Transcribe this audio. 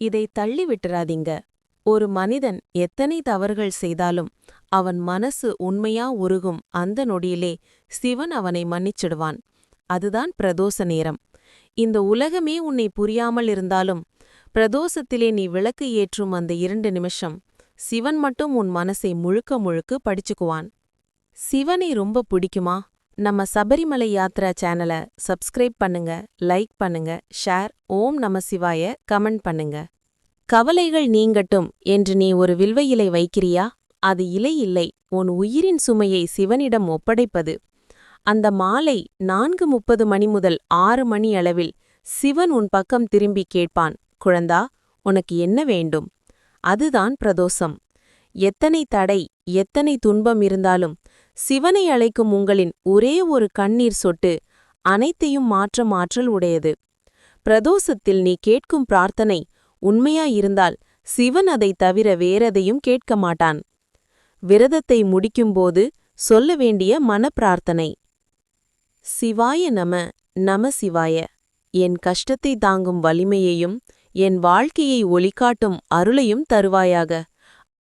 இதை தள்ளி விட்டுறாதீங்க. ஒரு மனிதன் எத்தனை தவறுகள் செய்தாலும் அவன் மனசு உண்மையா உருகும் அந்த நொடியிலே சிவன் அவனை மன்னிச்சிடுவான். அதுதான் பிரதோஷ நேரம். இந்த உலகமே உன்னை புரியாமல் இருந்தாலும் பிரதோஷத்திலே நீ விளக்கு ஏற்றும் அந்த இரண்டு நிமிஷம் சிவன் மட்டும் உன் மனசை முழுக்க முழுக்க படிச்சுக்குவான். சிவனை ரொம்ப பிடிக்குமா? நம்ம சபரிமலை யாத்ரா சேனலை சப்ஸ்கிரைப் பண்ணுங்க லைக் பண்ணுங்க ஷேர். ஓம் நம சிவாய கமெண்ட் பண்ணுங்க. கவலைகள் நீங்கட்டும் என்று நீ ஒரு வில்வ இலை வைக்கிறியா? அது இலை இல்லை உன் உயிரின் சுமையை சிவனிடம் ஒப்படைப்பது. அந்த மாலை நான்கு முப்பது மணி முதல் ஆறு மணி அளவில் சிவன் உன் பக்கம் திரும்பி கேட்பான் குழந்தா உனக்கு என்ன வேண்டும்? அதுதான் பிரதோஷம். எத்தனை தடை எத்தனை துன்பம் இருந்தாலும் சிவனை அழைக்கும் உங்களின் ஒரே ஒரு கண்ணீர் சொட்டு அனைத்தையும் மாற்ற ஆற்றல் உடையது. பிரதோஷத்தில் நீ கேட்கும் பிரார்த்தனை உண்மையாயிருந்தால் சிவன் அதைத் தவிர வேறெதையும் கேட்க மாட்டான். விரதத்தை முடிக்கும்போது சொல்ல வேண்டிய மனப்பிரார்த்தனை. சிவாய நம நம சிவாய என் கஷ்டத்தை தாங்கும் வலிமையையும் என் வாழ்க்கையை ஒளிகாட்டும் அருளையும் தருவாயாக.